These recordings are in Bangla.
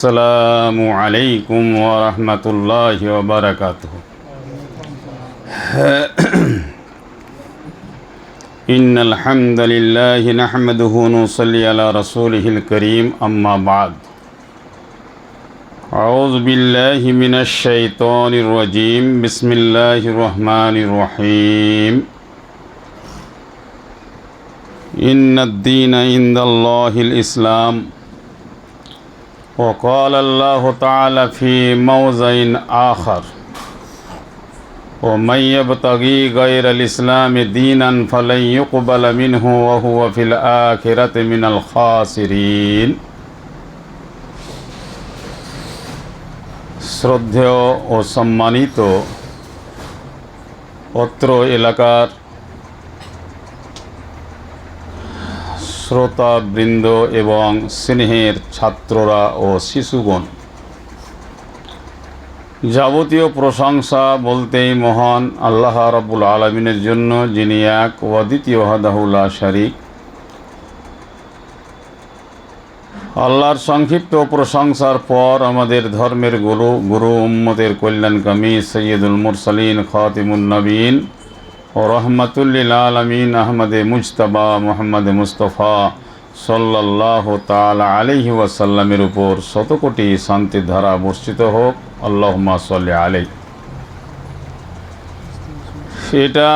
السلام عليكم ورحمة الله وبركاته. إن الحمد لله نحمده ونصلي على رسوله الكريم أما بعد. أعوذ بالله من الشيطان الرجيم. بسم الله الرحمن الرحيم. إن الدين عند الله الإسلام. وقال الله تعالى في موضع آخر ومن يبتغي غير الإسلام دينا فلن يقبل منه وهو في الآخرة من الخاسرين শ্রদ্ধেয় ও সম্মানিত অত্র এলাকার শ্রোতাবৃন্দ এবং স্নেহের ছাত্ররা ও শিশুগণ। যাবতীয় প্রশংসা বলতেই মহান আল্লাহ রাব্বুল আলমিনের জন্য, যিনি এক ও দ্বিতীয় হাদাহুল্লাহ শারিক। আল্লাহর সংক্ষিপ্ত প্রশংসার পর আমাদের ধর্মের গুরু গুরু উম্মতের কল্যাণকামী সৈয়দুল মুরসালিন, খাতিমুন নবীন রহমতুল্লিল আলমিন আহমদে মুজতবা মোহাম্মদ মুস্তফা সাল্লাহ তালা আলহি ওয়াসাল্লামের উপর শতকোটি শান্তির ধারা বর্ষিত হোক আল্লাহমা সাল্লি আলাই এটা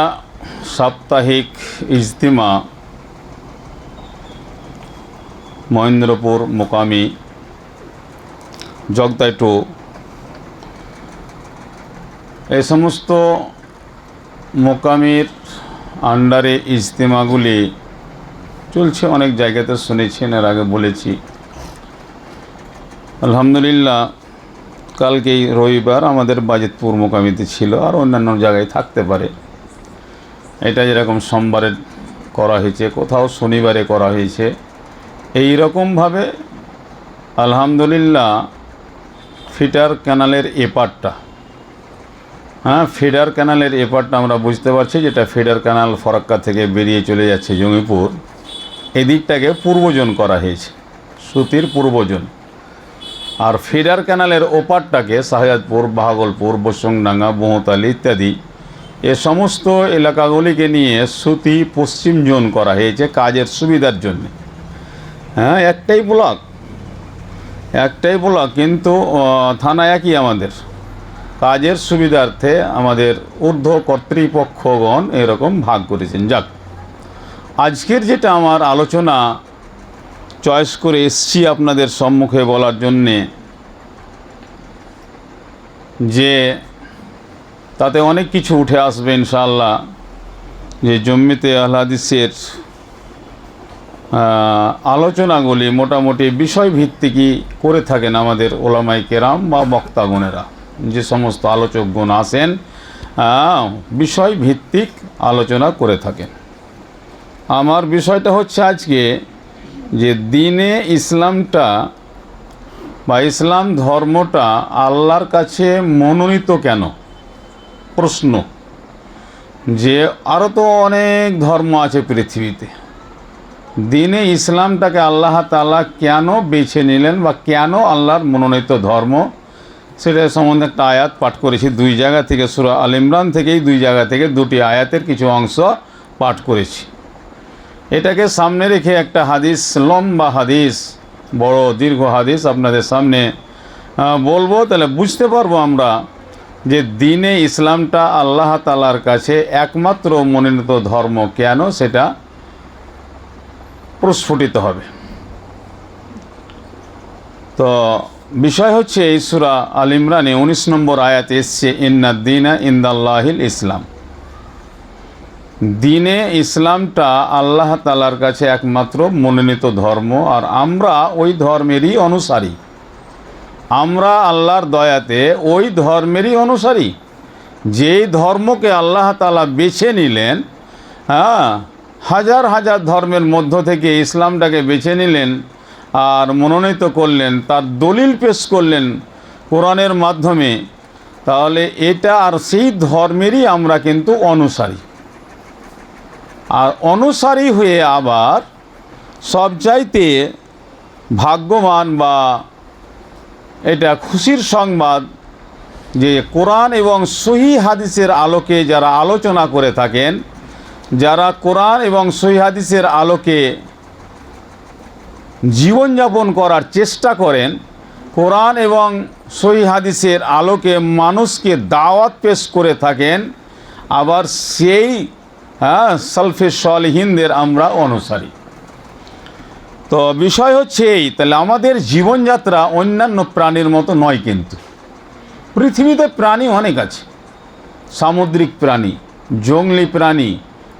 সাপ্তাহিক ইজতিমা মহেন্দ্রপুর মোকামি জগদাইটো এই সমস্ত মোকামির আন্ডারে ইজতেমাগুলি চলছে অনেক জায়গাতে শুনেছেন এর আগে বলেছি। আলহামদুলিল্লাহ, কালকেই রবিবার আমাদের বাজেতপুর মোকামিতে ছিল, আর অন্যান্য জায়গায় থাকতে পারে। এটা যেরকম সোমবারে করা হয়েছে, কোথাও শনিবারে করা হয়েছে এই রকমভাবে আলহামদুলিল্লাহ ফিটার ক্যানালের এপারটা হ্যাঁ ফিডার ক্যানালের এপারটা আমরা বুঝতে পারছি যেটা ফিডার ক্যানাল ফরাক্কা থেকে বেরিয়ে চলে যাচ্ছে জঙ্গিপুর। এদিকটাকে পূর্বজন করা হয়েছে, সুতির পূর্বজন। আর ফিডার ক্যানালের ওপারটাকে শাহজাদপুর, বাহাগলপুর বসংডাঙ্গা বহুতালি ইত্যাদি, এ সমস্ত এলাকাগুলিকে নিয়ে সুতি পশ্চিম জোন করা হয়েছে কাজের সুবিধার জন্যে। হ্যাঁ একটাই ব্লক একটাই ব্লক, কিন্তু থানা একই আমাদের। কাজের সুবিধার্থে আমাদের ঊর্ধ্ব কর্তৃপক্ষগণ এরকম ভাগ করেছেন। যাক, আজকের যেটা আমার আলোচনা, চয়েস করে এসছি আপনাদের সম্মুখে বলার জন্যে, যে তাতে অনেক কিছু উঠে আসবে ইনশাআল্লাহ, যে জম্মিতে আহ্লাদিসের আলোচনাগুলি মোটামুটি বিষয়ভিত্তিকই করে থাকেন আমাদের ওলামাই কেরাম বা বক্তাগণেরা। যে সমস্ত আলোচকগণ আসেন আহ, বিষয়ভিত্তিক আলোচনা করে থাকেন। আমার বিষয়টা হচ্ছে আজকে যে দিনে ইসলামটা বা ইসলাম ধর্মটা আল্লাহর কাছে মনোনীত কেন? প্রশ্ন। যে আরও তো অনেক ধর্ম আছে পৃথিবীতে। দিনে ইসলামটাকে আল্লাহ তালা কেন বেছে নিলেন বা কেন আল্লাহর মনোনীত ধর্ম সেটা সম্বন্ধে একটা আয়াত পাঠ করেছি। দুই জায়গা থেকে, সুরা আল ইমরান থেকেই দুই জায়গা থেকে দুটি আয়াতের কিছু অংশ পাঠ করেছি। এটাকে সামনে রেখে একটা হাদিস, লম্বা হাদিস, বড়, দীর্ঘ হাদিস আপনাদের সামনে বলব। তাহলে বুঝতে পারব আমরা যে দিনে ইসলামটা আল্লাহ তালার কাছে একমাত্র মনোনীত ধর্ম কেন? সেটা প্রস্ফুটিত হবে। তো বিষয় হচ্ছে এই সুরা আল ইমরানে উনিশ নম্বর আয়াত এসছে ইন্নাদ্দিনা ইন্দাল্লাহিল ইসলাম। দিনে ইসলামটা আল্লাহ তালার কাছে একমাত্র মনোনীত ধর্ম, আর আমরা ওই ধর্মেরই অনুসারী। আমরা আল্লাহর দয়াতে ওই ধর্মেরই অনুসারী। যেই ধর্মকে আল্লাহ তালা বেছে নিলেন হ্যাঁ হাজার হাজার ধর্মের মধ্য থেকে ইসলামটাকে বেছে নিলেন আর মনোনীত করলেন, তার দলিল পেশ করলেন কোরআনের মাধ্যমে, তাহলে এটা আর সেই ধর্মেরই আমরা কিন্তু অনুসারী। আর অনুসারী হয়ে আবার সবচাইতে ভাগ্যবান বা এটা খুশির সংবাদ যে কোরআন এবং সহি হাদিসের আলোকে যারা আলোচনা করে থাকেন, যারা কোরআন এবং সহি হাদিসের আলোকে জীবনযাপন করার চেষ্টা করেন, কোরআন এবং সহি হাদিসের আলোকে মানুষকে দাওয়াত পেশ করে থাকেন, আবার সেই হ্যাঁ সালফে সলহিনদের আমরা অনুসারী। তো বিষয় হচ্ছে এই, তাহলে আমাদের জীবনযাত্রা অন্যান্য প্রাণীর মতো নয় কিন্তু। পৃথিবীতে প্রাণী অনেক আছে। সামুদ্রিক প্রাণী জংলি প্রাণী,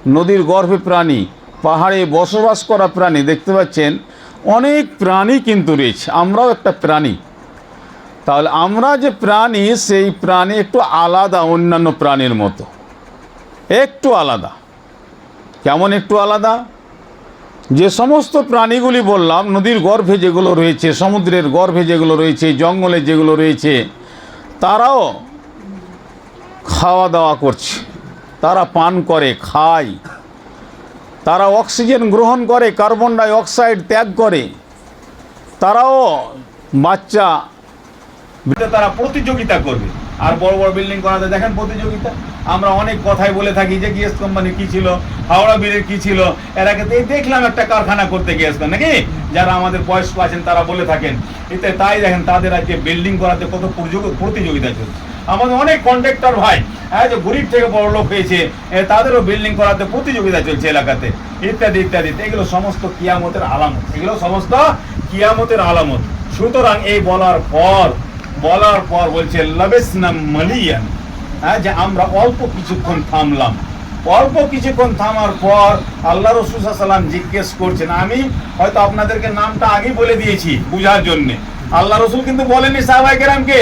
নদীর গর্ভে প্রাণী, পাহাড়ে বসবাস করা প্রাণী, দেখতে পাচ্ছেন অনেক প্রাণী কিন্তু রয়েছে। আমরাও একটা প্রাণী। তাহলে আমরা যে প্রাণী, সেই প্রাণী একটু আলাদা, অন্যান্য প্রাণীর মতো। একটু আলাদা। কেমন একটু আলাদা? যে সমস্ত প্রাণীগুলি বললাম, নদীর গর্ভে যেগুলো রয়েছে, সমুদ্রের গর্ভে যেগুলো রয়েছে, জঙ্গলে যেগুলো রয়েছে, তারাও খাওয়া দাওয়া করছে। তারা পান করে, খায়। তারা অক্সিজেন গ্রহণ করে, কার্বন ডাই অক্সাইড ত্যাগ করে। তারাও বাচ্চা তারা প্রতিযোগিতা করবে। আর বড় বড় বিল্ডিং করাতে দেখেন প্রতিযোগিতা। আমরা অনেক কথাই বলে থাকি যে গিয়েস কোম্পানি কি ছিল, হাওড়া ব্রিজের কি ছিল। এর আগে দেখলাম একটা কারখানা করতে গিয়েছিলাম নাকি? যারা আমাদের বয়স্ক আছেন তারা বলে থাকেন। এতে তাই দেখেন তাদের আজকে বিল্ডিং করাতে কত প্রতিযোগিতা চলছে। আমাদের অনেক কন্ট্রাক্টর ভাই হ্যাঁ যে গরিব থেকে বড় লোক হয়েছে তাদেরও বিল্ডিং করাতে প্রতিযোগিতা চলছে এলাকাতে, ইত্যাদি ইত্যাদি। এগুলো সমস্ত কিয়ামতের আলামত। এগুলো সমস্ত কিয়ামতের আলামত। সুতরাং এই বলার পর বলার পর বলছে, লবেসনা মালিয়ান। হ্যাঁ যে আমরা অল্প কিছুক্ষণ থামলাম। অল্প কিছুক্ষণ থামার পর আল্লাহ রসুল সাল্লাম জিজ্ঞেস করছেন, আমি হয়তো আপনাদেরকে নামটা আগেই বলে দিয়েছি বুঝার জন্য। আল্লাহ রসুল কিন্তু বলেনি সাহবাই কেরামকে।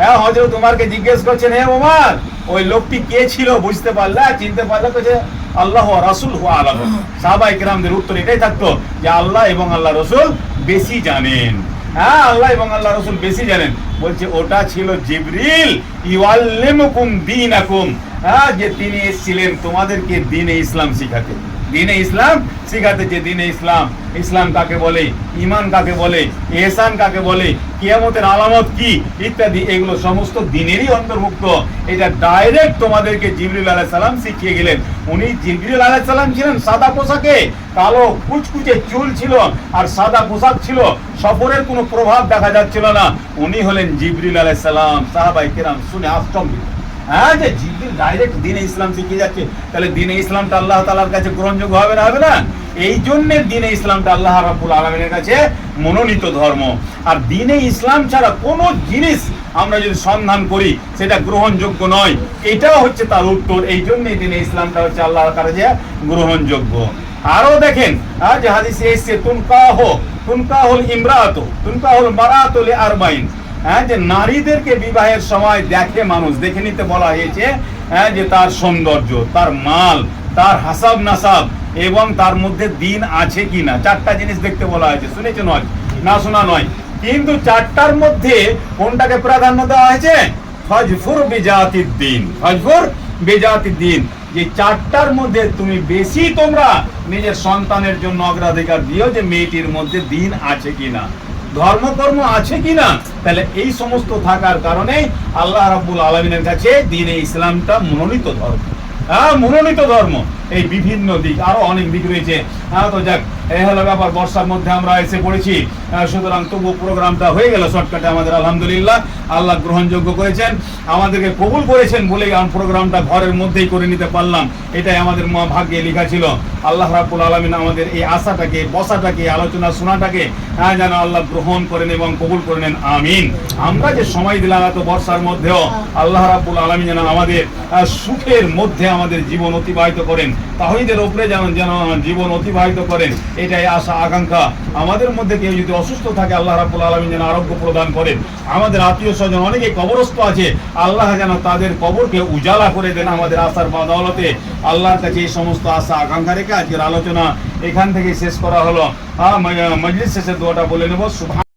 হ্যাঁ হজরত তোমারকে জিজ্ঞেস করছেন হে ওমার ওই লোকটি কে ছিল? বুঝতে পারলে চিনতে পারলে যে আল্লাহ রাসুল হুয়া আলম। সাহবাই কেরামদের উত্তর এটাই থাকতো যে আল্লাহ এবং আল্লাহ রসুল বেশি জানেন। হ্যাঁ আল্লাহ এবং আল্লাহ রসুল বেশি জানেন। বলছে ওটা ছিল জিবরিল ইউআল্লিমুকুম দীনাকুম। হ্যাঁ যে তিনি এসেছিলেন তোমাদেরকে দিনে ইসলাম শিখাতে। দিনে ইসলাম শিখাতে যে দিনে ইসলাম ইসলাম কাকে বলে ইমান কাকে বলে, এহসান কাকে বলে, কিয়ামতের আলামত কি, ইত্যাদি, এগুলো সমস্ত দিনেরই অন্তর্ভুক্ত। এটা ডাইরেক্ট তোমাদেরকে জিবরিল আলাহ সালাম শিখিয়ে গেলেন। উনি জিবরিল আলাহ সালাম ছিলেন সাদা পোশাকে, কালো কুচকুচে চুল ছিল আর সাদা পোশাক ছিল, সফরের কোনো প্রভাব দেখা যাচ্ছিল না। উনি হলেন জিবরিল আলাহ সালাম সাহাবাই কিরাম, শুনে আশ্চর্য। হ্যাঁ যে ডাইরেক্ট দিনে ইসলাম শিখিয়ে যাচ্ছে, তাহলে দিনে ইসলামটা আল্লাহ তালার কাছে গ্রহণযোগ্য হবে না হবে না? এই জন্যে দিনে ইসলামটা আল্লাহ রাব্বুল আলমিনের কাছে মনোনীত ধর্ম। আর দিনে ইসলাম ছাড়া কোনো জিনিস আমরা যদি সন্ধান করি, সেটা গ্রহণযোগ্য নয়। এটাও হচ্ছে তার উত্তর। এই জন্যই দিনে ইসলামটা হচ্ছে আল্লাহর কাছে গ্রহণযোগ্য। আরও দেখেন যে হাদিসে এসছে, তুনকাহ, তুনকাহুল ইমরাত, তুনকাহুল মারাতুল আরবাইন। হ্যাঁ যে নারীদেরকে বিবাহের সময় দেখে মানুষ, দেখে নিতে বলা হয়েছে হ্যাঁ যে তার সৌন্দর্য, তার মাল, তার হাসাব নাসাব এবং তার মধ্যে দিন আছে কিনা। চারটা জিনিস দেখতে বলা হয়েছে, শুনেছো নয়? না শোনা নয়। কিন্তু চারটার মধ্যে কোনটাকে প্রাধান্য দেওয়া হয়েছে? ফজফুর বেজাতির দিন। ফজফুর বেজাতির দিন। যে চারটার মধ্যে তুমি বেশি তোমরা নিজের সন্তানের জন্য অগ্রাধিকার দিও যে মেয়েটির মধ্যে দিন আছে কিনা। ধর্মকর্ম আছে কিনা? তাহলে এই সমস্ত থাকার কারণে আল্লাহ রাবুল আলমিনের কাছে দিনে ইসলামটা মনোনীত ধর্ম। হ্যাঁ মনোনীত ধর্ম। এই বিভিন্ন দিক, আরও অনেক দিক রয়েছে। হ্যাঁ তো যাক এই হলো ব্যাপার, বর্ষার মধ্যে আমরা এসে পড়েছি। সুতরাং তবু প্রোগ্রামটা হয়ে গেল শর্টকাটে আমাদের, আলহামদুলিল্লাহ। আল্লাহ গ্রহণযোগ্য করেছেন। আমাদেরকে কবুল করেছেন বলেই আমি প্রোগ্রামটা ঘরের মধ্যেই করে নিতে পারলাম। এটাই আমাদের মহা ভাগ্যে লেখা ছিল। আল্লাহ রাব্বুল আলমিন আমাদের এই আশাটাকে, বসাটাকে, আলোচনা শোনাটাকে হ্যাঁ যেন আল্লাহ গ্রহণ করেন এবং কবুল করে নেন আমিন। আমরা যে সময় দিলাম এত বর্ষার মধ্যেও, আল্লাহ রাব্বুল আলমিন যেন আমাদের সুখের মধ্যে আমাদের জীবন অতিবাহিত করেন। তাহিদের ওপরে যেন যেন জীবন অতিবাহিত করেন, এটাই আশা, আকাঙ্ক্ষা। আমাদের মধ্যে কেউ যদি অসুস্থ থাকে, আল্লাহ রাব্বুল আলমিন যেন আরোগ্য প্রদান করেন। আমাদের আত্মীয় স্বজন অনেকে কবরস্থ আছে, আল্লাহ যেন তাদের কবরকে উজালা করে দেন আমাদের আশার বদৌলতে আল্লাহর কাছে এই সমস্ত আশা, আকাঙ্ক্ষা রেখে আজকের আলোচনা এখান থেকে শেষ করা হলো। ম- মজলিস শেষের দোয়াটা বলে নেব। সুবহান